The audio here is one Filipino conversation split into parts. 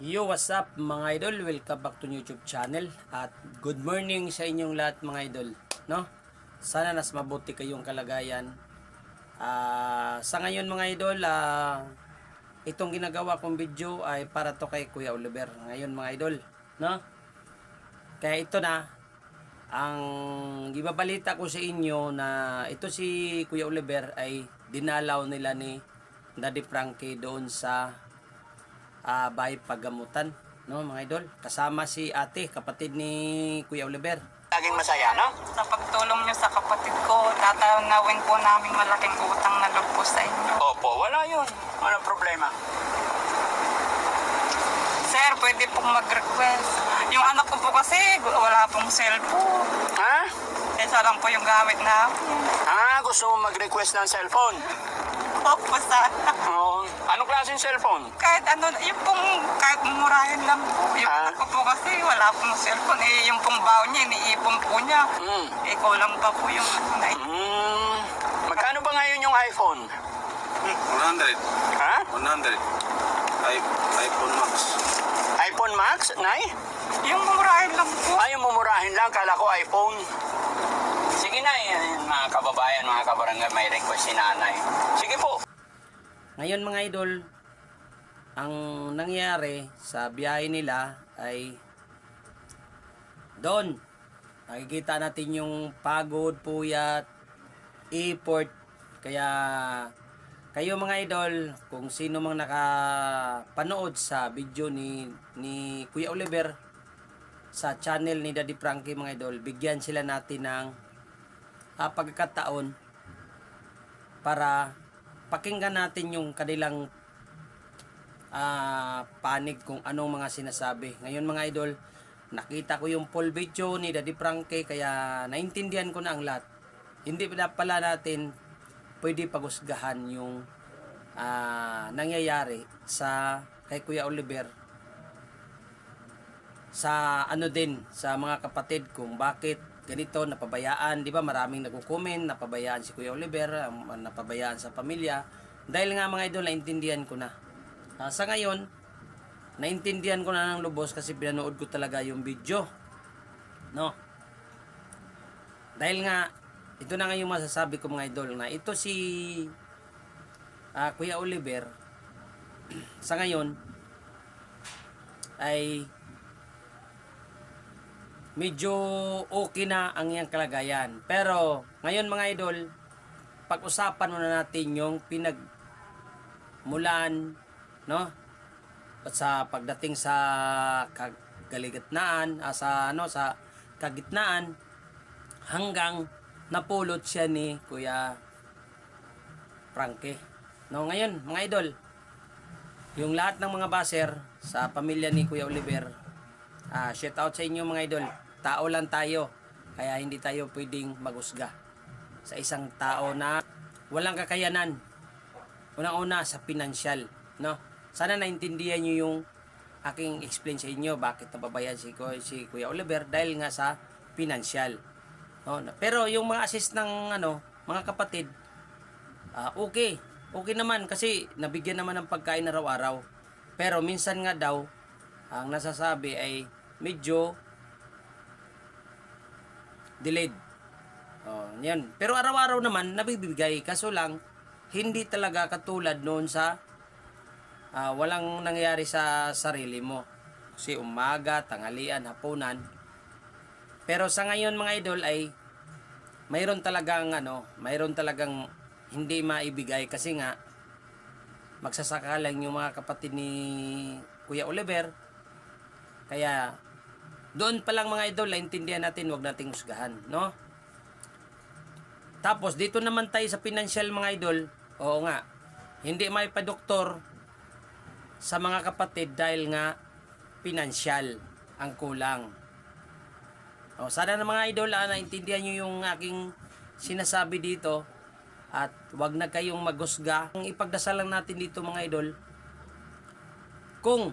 Yo, what's up mga idol? Welcome back to YouTube channel at good morning sa inyong lahat mga idol, no? Sana nas mabuti kayong kalagayan. Ah, sa ngayon mga idol, ah, itong ginagawa kong video ay para to kay Kuya Oliver. Ngayon mga idol, no? Kaya ito na ang gibabalita ko sa inyo na ito si Kuya Oliver ay dinalaw nila ni Daddy Frankie doon sa ah bahay paggamutan, no mga idol. Kasama si ate, kapatid ni Kuya Oliver. Laging masaya, no? Sa pagtulong nyo sa kapatid ko, tatanawin po namin malaking utang na loob po sa inyo. Opo, wala yun. Walang problema. Sir, pwede pong mag-request. Yung anak ko po kasi, wala pong cellphone. Ha? Isa lang po yung gamit namin. Ah, gusto mo mag-request ng cellphone? Opo, sana. Oo. Anong klaseng cellphone? Kahit ano, yung pong, kahit murahin lang po. Yung Ah. anak ko po kasi, wala pong cellphone. Eh, yung pong baon niya, iniipon po niya. Hmm. Eh, kulang pa po yung ano na Hmm. Magkano ba ngayon yung iPhone? 100. Ha? 100. I- iPhone Max. iPhone Max, Nay? Yung murahin lang po. Ayaw mumurahin lang, kala ko iPhone. Sige na, yan, mga kababayan, mga kabarangay, may request si nanay. Sige po. Ngayon mga idol, ang nangyari sa biyahe nila ay doon. Nakikita natin yung pagod, puyat, effort. Kaya kayo mga idol, kung sino mang nakapanood sa video ni ni Kuya Oliver sa channel ni Daddy Frankie mga idol, bigyan sila natin ng ah, pagkakataon para pakinggan natin yung kanilang ah, panig kung anong mga sinasabi. Ngayon mga idol, nakita ko yung full video ni Daddy Frankie kaya naintindihan ko na ang lahat. Hindi pala natin pwede pagusgahan yung ah, nangyayari sa kay Kuya Oliver sa ano din sa mga kapatid kung bakit ganito napabayaan, 'di ba? Maraming nagko-comment, napabayaan si Kuya Oliver, um, napabayaan sa pamilya. Dahil nga mga idol, naintindihan ko na. Ah, sa ngayon, naintindihan ko na ng lubos kasi pinanood ko talaga yung video. No? Dahil nga ito na nga yung masasabi ko mga idol na ito si ah, Kuya Oliver sa ngayon ay medyo okay na ang iyang kalagayan. Pero ngayon mga idol, pag-usapan muna natin yung pinagmulan, no? At sa pagdating sa kagaligitnaan, ah, sa ano sa kagitnaan hanggang napulot siya ni Kuya Frankie. No, ngayon mga idol, yung lahat ng mga baser sa pamilya ni Kuya Oliver, Ah, shout out sa inyo mga idol. Tao lang tayo. Kaya hindi tayo pwedeng magusga sa isang tao na walang kakayanan. Unang-una sa pinansyal, no? Sana naintindihan niyo yung aking explain sa inyo bakit nababayan si, si Kuya Oliver dahil nga sa pinansyal. No? Pero yung mga assist ng ano, mga kapatid, ah, okay. Okay naman kasi nabigyan naman ng pagkain araw-araw. Pero minsan nga daw, ang nasasabi ay medyo delayed. Oh, yan. Pero araw-araw naman nabibigay kaso lang hindi talaga katulad noon sa ah, walang nangyayari sa sarili mo. Kasi umaga, tanghalian, hapunan. Pero sa ngayon mga idol ay mayroon talagang ano, mayroon talagang hindi maibigay kasi nga magsasaka lang yung mga kapatid ni Kuya Oliver. Kaya doon pa lang mga idol, naintindihan natin, wag nating husgahan, no? Tapos dito naman tayo sa financial mga idol, oo nga, hindi may pa-doktor sa mga kapatid dahil nga financial ang kulang. O, sana na mga idol, ah, naintindihan nyo yung aking sinasabi dito at wag na kayong maghusga. Ang ipagdasal lang natin dito mga idol, kung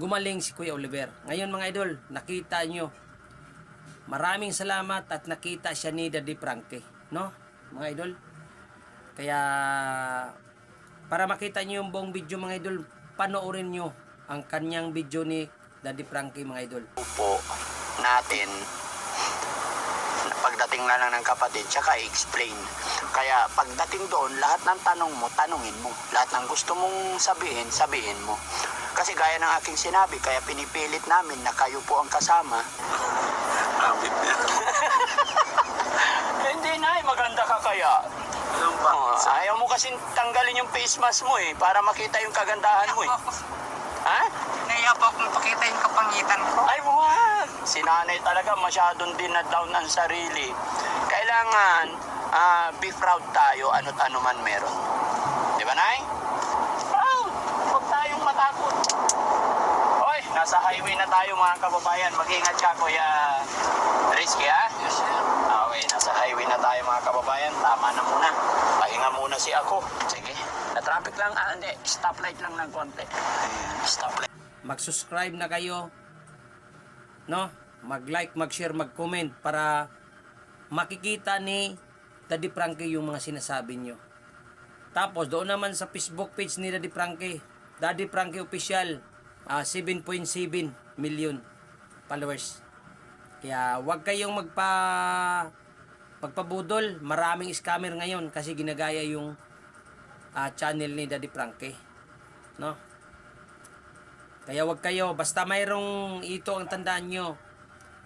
gumaling si Kuya Oliver. Ngayon mga idol, nakita nyo. Maraming salamat at nakita siya ni Daddy Frankie. No? Mga idol. Kaya para makita nyo yung buong video mga idol, panoorin nyo ang kanyang video ni Daddy Frankie mga idol. po natin na pagdating na lang ng kapatid tsaka i-explain kaya pagdating doon lahat ng tanong mo tanungin mo lahat ng gusto mong sabihin sabihin mo kasi gaya ng aking sinabi kaya pinipilit namin na kayo po ang kasama niya. hindi na eh, maganda ka kaya? Oh, ayaw mo kasi tanggalin yung face mask mo eh para makita yung kagandahan mo eh ha? Naiya po akong pakita yung kapangitan ko. Ay, wag! Si nanay talaga masyadong din na down ang sarili. Kailangan ah, be proud tayo ano't ano man meron. Di ba, Nay? Proud! Huwag tayong matakot. Hoy, nasa highway na tayo mga kababayan. Mag-ingat ka, Kuya Risky, ha? Yes, sir. Okay, nasa highway na tayo mga kababayan. Tama na muna. Pahinga muna si ako. Sige. Na-traffic lang. Ah, hindi. Stoplight lang ng konti. Stoplight. mag-subscribe na kayo, no? Mag-like, mag-share, mag-comment para makikita ni Daddy Frankie yung mga sinasabi nyo. Tapos doon naman sa Facebook page ni Daddy Frankie, Daddy Frankie Official, ah, 7.7 million followers. Kaya wag kayong magpa magpabudol, maraming scammer ngayon kasi ginagaya yung ah, channel ni Daddy Frankie. No? Kaya wag kayo, basta mayroong ito ang tandaan nyo.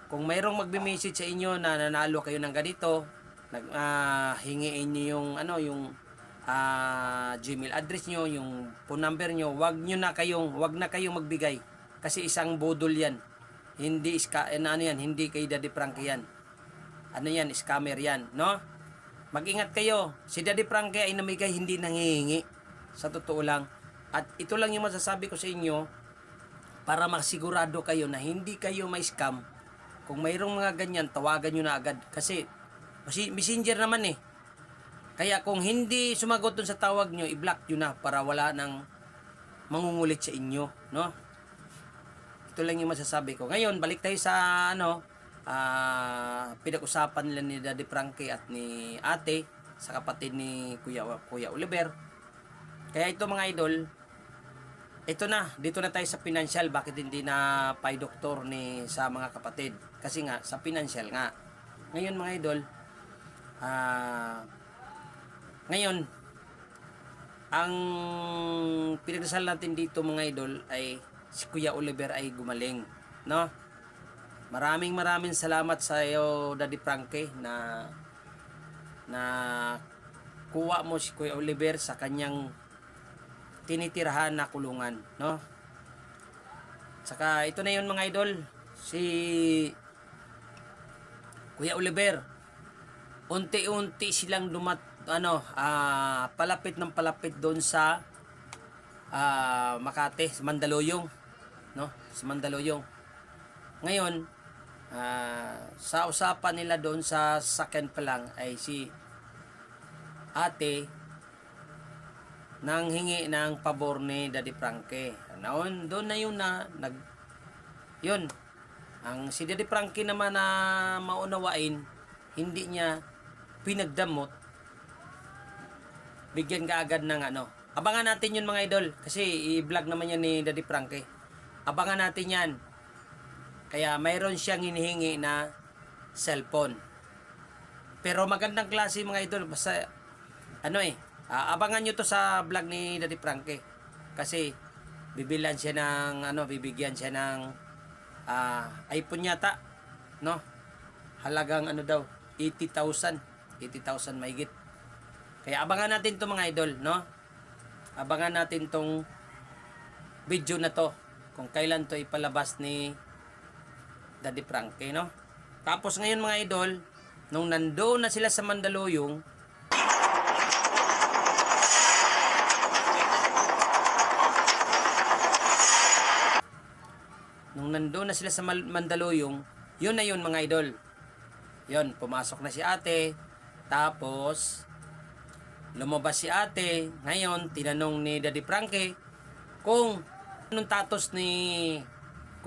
Kung mayroong magbe-message sa inyo na nanalo kayo ng ganito, nag ah, hingiin niyo yung ano yung ah, Gmail address nyo, yung phone number nyo, wag nyo na kayong, wag na kayong magbigay kasi isang budol 'yan. Hindi iska, eh, ano yan, hindi kay Daddy Frankie yan. Ano yan, scammer yan, no? Mag-ingat kayo. Si Daddy Frankie ay namigay hindi nangihingi. Sa totoo lang. At ito lang yung masasabi ko sa inyo, para masigurado kayo na hindi kayo may scam. Kung mayroong mga ganyan, tawagan nyo na agad. Kasi, messenger naman eh. Kaya kung hindi sumagot dun sa tawag nyo, i-block nyo na para wala nang mangungulit sa inyo. No? Ito lang yung masasabi ko. Ngayon, balik tayo sa ano, ah pinag-usapan nila ni Daddy Frankie at ni ate sa kapatid ni Kuya, Kuya Oliver. Kaya ito mga idol, ito na, dito na tayo sa financial. Bakit hindi na pay doktor ni sa mga kapatid? Kasi nga, sa financial nga. Ngayon mga idol, ah, ngayon, ang pinagdasal natin dito mga idol ay si Kuya Oliver ay gumaling. No? Maraming maraming salamat sa iyo, Daddy Frankie, na na kuha mo si Kuya Oliver sa kanyang tinitirahan na kulungan, no? Saka ito na yun mga idol, si Kuya Oliver. Unti-unti silang dumat ano, ah, palapit ng palapit doon sa ah, Makati, Mandaluyong, no? Sa Mandaluyong. Ngayon, ah, sa usapan nila doon sa second pa lang ay si ate nang hingi ng pabor ni Daddy Frankie. Noon, doon na yun na nag yun. Ang si Daddy Frankie naman na maunawain, hindi niya pinagdamot. Bigyan ka agad ng ano. Abangan natin yun mga idol kasi i-vlog naman yan ni Daddy Frankie. Abangan natin yan. Kaya mayroon siyang hinihingi na cellphone. Pero magandang klase mga idol basta ano eh Ah, abangan nyo to sa vlog ni Daddy Frankie. Kasi bibilan siya ng ano, bibigyan siya ng ah, iPhone yata, no? Halagang ano daw, 80,000. 80,000 mahigit. Kaya abangan natin to mga idol, no? Abangan natin tong video na to kung kailan to ipalabas ni Daddy Frankie, no? Tapos ngayon mga idol, nung nandoon na sila sa Mandaluyong, nung nandoon na sila sa Mandaluyong, yun na yun mga idol. Yun, pumasok na si ate. Tapos, lumabas si ate. Ngayon, tinanong ni Daddy Frankie kung anong tatos ni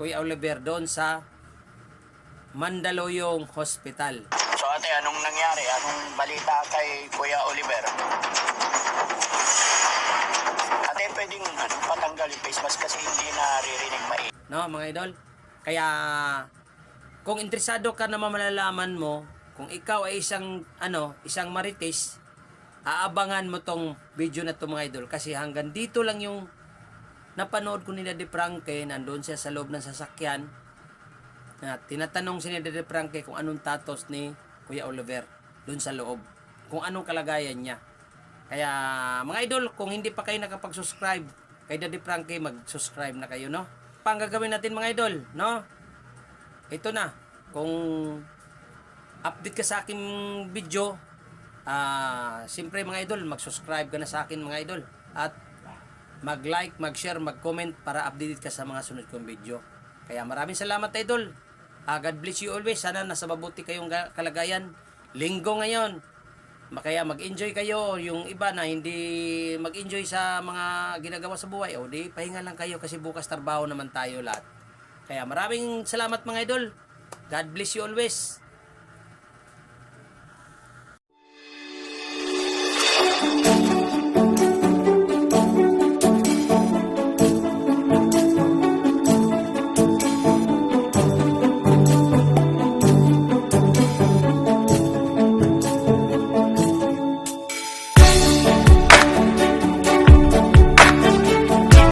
Kuya Oliver doon sa Mandaluyong Hospital. So ate, anong nangyari? Anong balita kay Kuya Oliver? Ate, pwedeng ano, patanggal yung face mask kasi hindi naririnig mai. No, mga idol? Kaya, kung interesado ka na malalaman mo, kung ikaw ay isang, ano, isang marites, aabangan mo tong video na to mga idol. Kasi hanggang dito lang yung napanood ko ni Daddy Frankie, nandun siya sa loob ng sasakyan, na tinatanong si Daddy Frankie kung anong tatos ni Kuya Oliver dun sa loob. Kung anong kalagayan niya. Kaya, mga idol, kung hindi pa kayo nakapag-subscribe kay Daddy Frankie, mag-subscribe na kayo, no? Pang gagawin natin, mga idol, no? Ito na. Kung update ka sa aking video, ah, siyempre mga idol, mag-subscribe ka na sa akin, mga idol. At mag-like, mag-share, mag-comment para updated ka sa mga sunod kong video. Kaya maraming salamat, idol. Ah, God bless you always. Sana nasa mabuti kayong ga- kalagayan. Linggo ngayon. Kaya mag-enjoy kayo. Yung iba na hindi mag-enjoy sa mga ginagawa sa buhay. O di, pahinga lang kayo kasi bukas trabaho naman tayo lahat. Kaya maraming salamat mga idol. God bless you always.